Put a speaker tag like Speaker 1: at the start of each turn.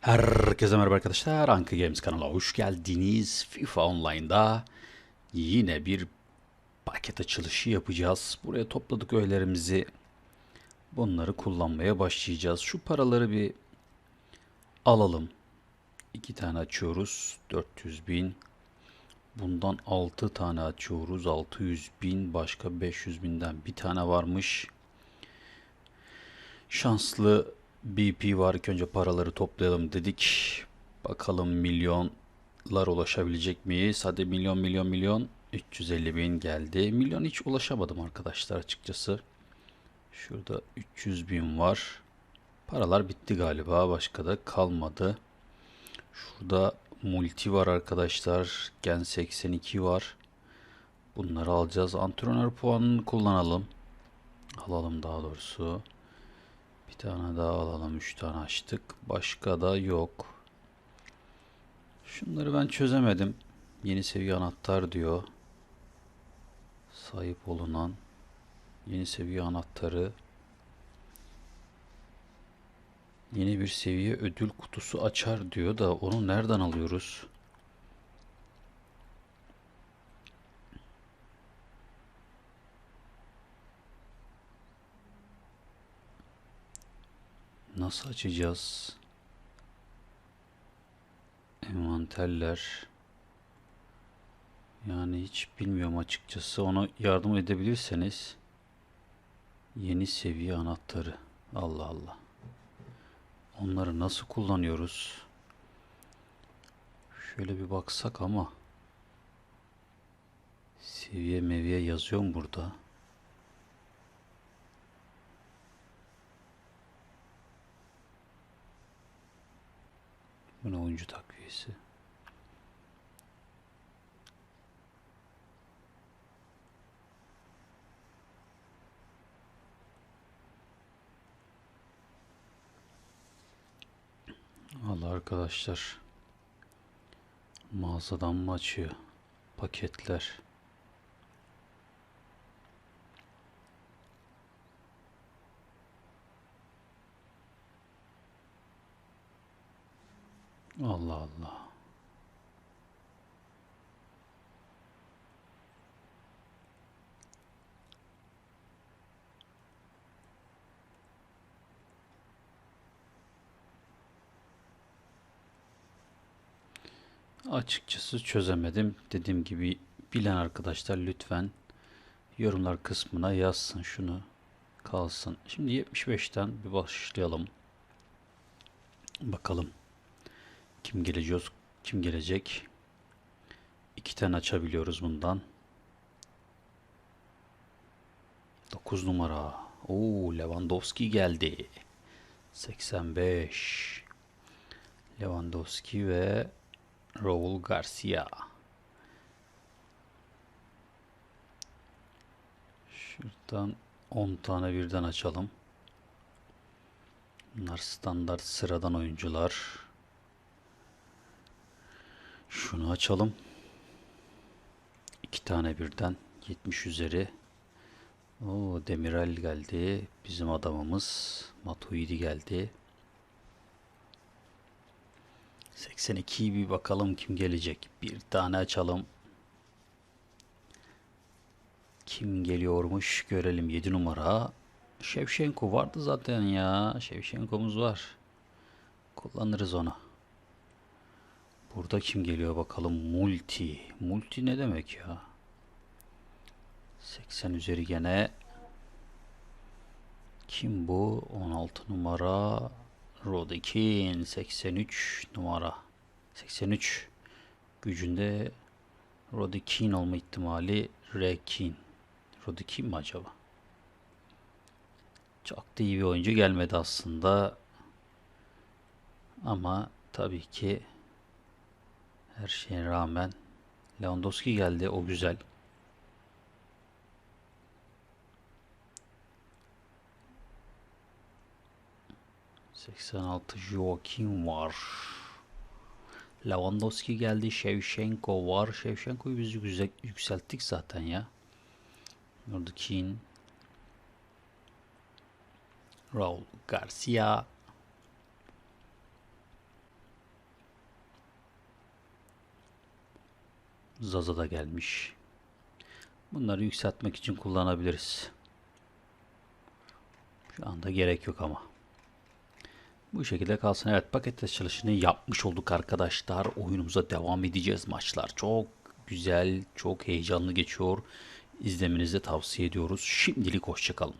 Speaker 1: Herkese merhaba arkadaşlar. Anka Games kanalına hoş geldiniz. FIFA Online'da yine bir paket açılışı yapacağız. Buraya topladık öğelerimizi. Bunları kullanmaya başlayacağız. Şu paraları bir alalım. İki tane açıyoruz. 400 bin. Bundan 6 tane açıyoruz. 600 bin. Başka 500 binden bir tane varmış. Şanslı BP var. İlk önce paraları toplayalım dedik. Bakalım milyonlar ulaşabilecek miyiz? Hadi milyon milyon milyon. 350 bin geldi. Milyon hiç ulaşamadım arkadaşlar açıkçası. Şurada 300 bin var. Paralar bitti galiba. Başka da kalmadı. Şurada multi var arkadaşlar. Gen 82 var. Bunları alacağız. Antrenör puanını kullanalım. Alalım daha doğrusu. Bir tane daha alalım. Üç tane açtık. Başka da yok. Şunları ben çözemedim. Yeni seviye anahtar diyor. Sahip olunan yeni seviye anahtarı. Yeni bir seviye ödül kutusu açar diyor da onu nereden alıyoruz? Nasıl açacağız? Envanterler. Yani hiç bilmiyorum açıkçası. Ona yardım edebilirseniz. Yeni seviye anahtarı. Allah Allah. Onları nasıl kullanıyoruz? Şöyle bir baksak ama. Seviye meviye yazıyor burada? Bu ne oyuncu takviyesi? Allah arkadaşlar. Mağazadan mı açıyor? Paketler. Allah Allah. Açıkçası çözemedim. Dediğim gibi bilen arkadaşlar lütfen yorumlar kısmına yazsın şunu kalsın. Şimdi 75'ten bir başlayalım. Bakalım kim gelecek? Kim gelecek? İki tane açabiliyoruz bundan. 9 numara. Oo Lewandowski geldi. 85. Lewandowski ve Raul Garcia. Şuradan 10 tane birden açalım. Bunlar standart sıradan oyuncular. Şunu açalım. İki tane birden 70 üzeri. O Demiral geldi. Bizim adamımız Matuidi geldi. 82'yi bir bakalım kim gelecek. Bir tane açalım. Kim geliyormuş görelim. 7 numara. Şevşenko vardı zaten ya. Şevşenko'muz var. Kullanırız onu. Burada kim geliyor bakalım. Multi. Multi ne demek ya? 80 üzeri gene. Kim bu? 16 numara. Rodikin 83 numara. 83 gücünde Rodikin olma ihtimali Rekin. Rodikin mi acaba? Çok da iyi bir oyuncu gelmedi aslında. Ama tabii ki her şeye rağmen Lewandowski geldi. O güzel. Seksen altı Joaquin var. Lewandowski geldi. Shevchenko var. Shevchenko'yu biz güzel yükselttik zaten ya. Nordikin. Raul Garcia. Zaza da gelmiş. Bunları yükseltmek için kullanabiliriz. Şu anda gerek yok ama. Bu şekilde kalsın. Evet paket açılışını yapmış olduk arkadaşlar. Oyunumuza devam edeceğiz maçlar. Çok güzel, çok heyecanlı geçiyor. İzlemenizi tavsiye ediyoruz. Şimdilik hoşçakalın.